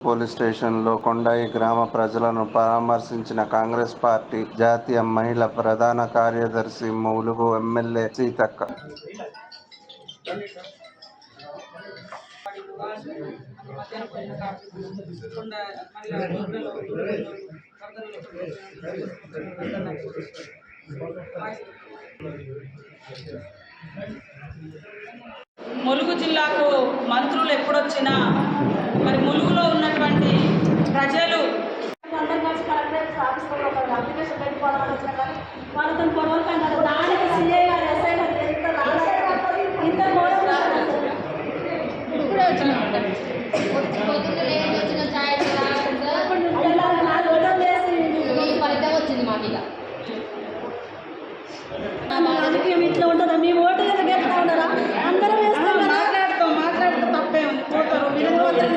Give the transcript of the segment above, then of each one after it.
Police స్టేషన్లో కొండాయి గ్రామ ప్రజలను పరామర్శించిన కాంగ్రెస్ పార్టీ జాతీయ మహిళా ప్రధాన కార్యదర్శి ములుగు ఎమ్మెల్యే సీతక్క. ములుగు జిల్లాకు మంత్రులు ఎప్పుడొచ్చినా మరి ములుగులో ఉన్నటువంటి ప్రజలు అందరం కలిసి కలెక్టరేట్ ఆఫీస్లో ఒక అప్లికేషన్ కానీ వాళ్ళతో గొడవలు కంటారు దానికి సీఏ గారు ఎస్ఐ గారు ఎంత ఇంత గొడవ ఇప్పుడే వచ్చిన ఫలితం వచ్చింది మా మీద మా రాజకీయం ఇట్లా ఉంటుందా? మీ ఓటు ఎందుకు గెలుస్తా ఉన్నారా అందరం వేస్తాం కదా మాట్లాడుతూ మాట్లాడుతూ తప్పే ఉంది పోతారు వినోదం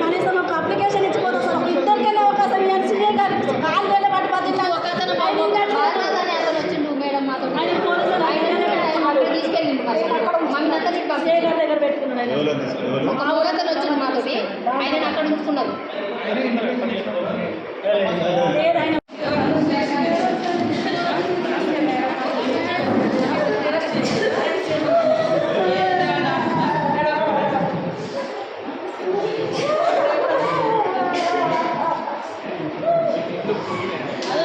కనీసం ఒక అప్లికేషన్ ఇచ్చిపోతాం సార్ ఒక ఇద్దరికైనా అవకాశం ఇవ్వాలి సీఏ గారికి కాలు వేల పట్టి పది ఒక అతను మా బాలరాజు అనే అతను వచ్చిండు మేడం మాతో ఆయన పోలీసులు ఆయన అక్కడ తీసుకెళ్ళిండు మరి మమ్మల్ని దగ్గర పెట్టుకున్నాడు ఒక మూడతను వచ్చిండు మాతోటి ఆయన అక్కడ ఉంచుకున్నారు లేదు ఆయన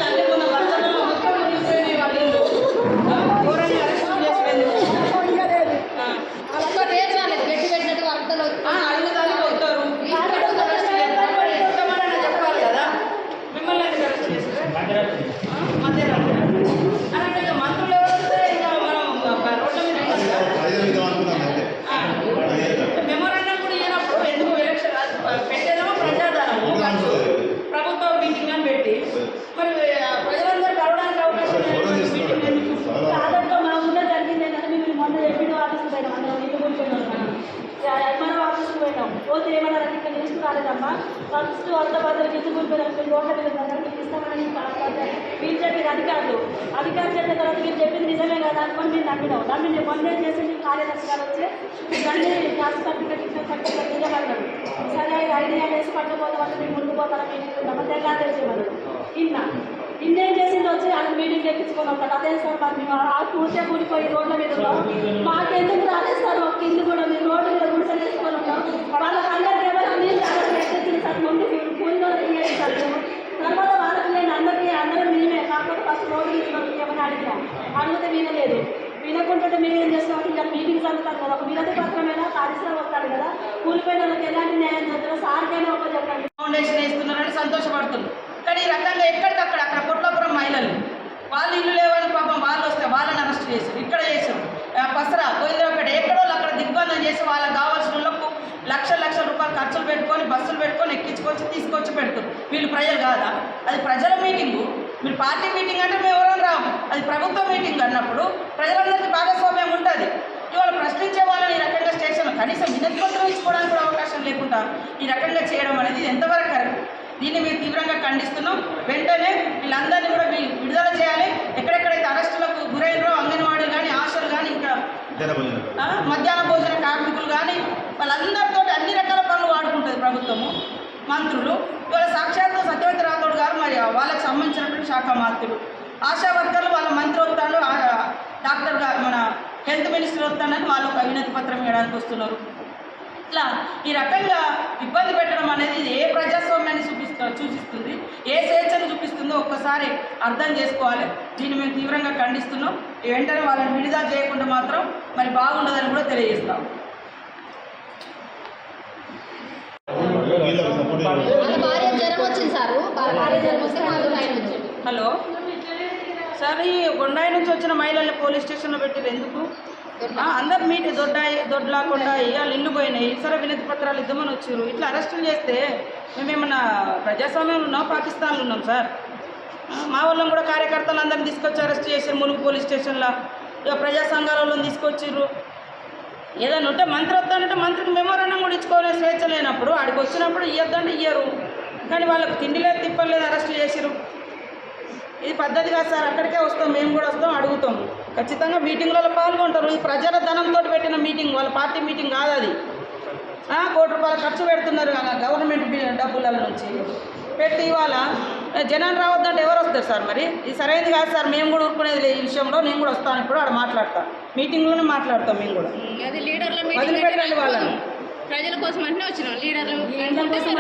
అంటే మొన్న వర్షంలో మొత్తం నిలిచిపోయినాయి వాళ్ళ ఇల్లు. ఆ, ఘోరంగా అరెస్టులు చేసిపోయింది. ఆ, ఒక్క రేట్ రాలేదు గట్టి పెట్టినట్టు వరదలు ఆ, అడుగుతానే పోతారు. ఎంతమందైనా చెప్పాలి కదా మిమ్మల్ని ఎందుకు అరెస్ట్ చేశారు? ఆ, మధ్యరాత్రి. అలాంటి ఇక మంత్రులు ఎవరు వస్తే ఇక మనం రోడ్ల మీద ఉంటాం కదా. ఆ, మెమోరాండం కూడా ఇవ్వనప్పుడు ఎందుకు ఎలక్షన్ అది పెట్టేదేమో ప్రజాధనము ప్రభుత్వ మీటింగ్ అని పెట్టి మరి ఆ, ప్రజలందరూ కలవడానికి అవకాశం లేనటువంటి మీటింగ్ ఎందుకు సాధారణంగా మా ఊళ్ళో జరిగింది ఏంటంటే మేము మొన్న ఎంపీడీ ఆఫీస్కి పోయినాం అందరం ఇల్లు కూర్చున్నాం మనం ఎంఆర్ఓ ఆఫీస్కి పోయినాం పోతే ఏమన్నారు ఇక్కడ లిస్ట్ రాలేదమ్మా. ఫస్ట్ వంద పదవి ఇల్లు కూర్చోడానికి రోడ్ల మీకు ఇస్తామని మీరు చెప్పిన అధికారులు. అధికారులు చెప్పిన తర్వాత మీరు చెప్పింది నిజమే కదా? అనుకోని మీరు నమ్మినాం. నమ్మి నేను మొన్న చేసి మీ కార్యదర్శి గారు వచ్చి దాన్ని కాస్ట్ సర్టిఫికేట్ ఇచ్చిన సర్టిఫికెట్ నిజమన్నాడు సరే ఐడియా వేసి పట్టుకోవడం వల్ల మేము ముందు పోతారా? మీరు ఉంటామా తెల్లారి తెలిసేవాళ్ళు ఇన్న ఇన్నేం చేసింది వచ్చి ఆయన మీటింగ్ ఎక్కించుకొని ఒకటి అదే సార్ మరి మేము ఆ కూర్చే కూలిపోయి రోడ్ల మీద ఉన్నాం. మాకెందుకు రాలేదు సార్ ఒక కింద కూడా మీరు రోడ్డు మీద గుడిసెలు వేసుకొని ఉన్నాం. వాళ్ళకి అందరికీ ఎవరు నీళ్ళు అందరికి ఎక్కించింది సార్. ముందు మీరు కూలిలో ఇయ్యండి సార్ మేము. తర్వాత వాళ్ళకి నేను అందరికీ అందరం మేమే. కాకపోతే ఫస్ట్ రోడ్డు తీసుకొని ఏమని అడిగినాం అడిగితే వినలేదు. వినకుంటుంటే మీరు ఏం చేస్తామంటే ఇలా మీటింగ్స్ అంటారు కదా. ఒక వినతి పత్రమైనా కార్యశ్రమ వస్తాడు కదా. కూలిపోయిన వాళ్ళకి ఎలాంటి న్యాయం చేస్తారో సార్కైనా ఒక చెప్పండి. ఫౌండేషన్ వేస్తున్నారని సంతోషపడుతున్నారు కానీ ఈ రకంగా ఎక్కడ వాళ్ళు ఇల్లు లేవని పాపం వాళ్ళు వస్తే వాళ్ళని అరెస్ట్ చేశారు. ఇక్కడ చేశారు. పసరా గోవిందరావుపేట ఎక్కడో అక్కడ దిగ్బంధం చేసి వాళ్ళకి కావాల్సిన వాళ్ళకు లక్ష లక్ష రూపాయలు ఖర్చులు పెట్టుకొని బస్సులు పెట్టుకొని ఎక్కించుకొచ్చి తీసుకొచ్చి పెడతారు. వీళ్ళు ప్రజలు కాదా? అది ప్రజల మీటింగు. మీరు పార్టీ మీటింగ్ అంటే మేము ఎవరైనా రాము. అది ప్రభుత్వ మీటింగ్ అన్నప్పుడు ప్రజలందరికీ భాగస్వామ్యం ఉంటుంది. ఇవాళ ప్రశ్నించే వాళ్ళని ఈ రకంగా స్టేషన్ కనీసం వినతి పత్రం ఇచ్చుకోవడానికి కూడా అవకాశం లేకుండా ఈ రకంగా చేయడం అనేది ఎంతవరకు కరెక్ట్? దీన్ని మేము తీవ్రంగా ఖండిస్తున్నాం. వెంటనే వీళ్ళందరినీ కూడా విడుదల చేయాలి. ఎక్కడెక్కడైతే అరెస్టులకు గురైనరో అంగన్వాడీలు కానీ ఆశలు కానీ ఇంకా మధ్యాహ్న భోజన కార్మికులు కానీ వాళ్ళందరితో అన్ని రకాల పనులు వాడుకుంటుంది ప్రభుత్వము. మంత్రులు ఇవాళ సాక్షాత్తు సత్యవతి రాథోడ్ గారు మరి వాళ్ళకి సంబంధించినటువంటి శాఖ మంత్రులు. ఆశా వర్కర్లు వాళ్ళ మంత్రి వస్తాడు డాక్టర్ గారు మన హెల్త్ మినిస్టర్ వస్తాడని వాళ్ళు ఒక వినతి పత్రం ఇవ్వడానికి వస్తున్నారు. ఇట్లా ఈ రకంగా ఇబ్బంది పెట్టడం అనేది ఏ ప్రజాస్వామ్యాన్ని చూపిస్తూ సూచిస్తుంది ఏ స్వేచ్ఛను చూపిస్తుందో ఒక్కసారి అర్థం చేసుకోవాలి. దీన్ని మేము తీవ్రంగా ఖండిస్తున్నాం. వెంటనే వాళ్ళని విడుదల చేయకుండా మాత్రం మరి బాగుండదని కూడా తెలియజేస్తాం. హలో? సార్ ఈ కొండాయి నుంచి వచ్చిన మహిళల్ని పోలీస్ స్టేషన్లో పెట్టారు ఎందుకు? అందరు మీటి దొడ్డాయి దొడ్లాకొండాయి ఇవాళ ఇల్లు పోయినాయి ఇసర వినతి పత్రాలు ఇద్దామని వచ్చారు ఇట్లా అరెస్టులు చేస్తే మేమేమన్నా ప్రజాస్వామ్యంలో ఉన్నాం పాకిస్తాన్లో ఉన్నాం సార్. మా వాళ్ళని కూడా కార్యకర్తలు అందరిని తీసుకొచ్చి అరెస్ట్ చేశారు ములుగు పోలీస్ స్టేషన్లో. ఇక ప్రజా సంఘాల వాళ్ళని ఏదైనా ఉంటే మంత్రి వద్దంటే మంత్రికి మెమోరాండం కూడా ఇచ్చుకోలే స్వేచ్ఛ లేనప్పుడు ఆడికి వచ్చినప్పుడు ఇయ్యొద్దంటే ఇయ్యరు. కానీ వాళ్ళకి తిండి లేదు తిప్పలేదు అరెస్ట్ చేసిరు ఇది పద్ధతి కాదు సార్ అక్కడికే వస్తాం మేము కూడా వస్తాం అడుగుతాం. ఖచ్చితంగా మీటింగ్లలో పాల్గొంటారు. ఈ ప్రజల ధనంతో పెట్టిన మీటింగ్ వాళ్ళ పార్టీ మీటింగ్ కాదు అది. కోటి రూపాయలు ఖర్చు పెడుతున్నారు కదా గవర్నమెంట్ డబ్బుల నుంచి. పెట్టి ఇవాళ జనాలు రావద్దంటే ఎవరు వస్తారు సార్ మరి? ఇది సరైనది కాదు సార్ మేము కూడా ఊరుకునేది లేదు ఈ విషయంలో నేను కూడా వస్తాను ఇప్పుడు ఆడ మాట్లాడతాం. మీటింగ్లోనే మాట్లాడతాం మేము కూడా. వదిలిపెట్టండి వాళ్ళని. ప్రజల కోసం అంటే వచ్చినాం లీడర్లు కోసం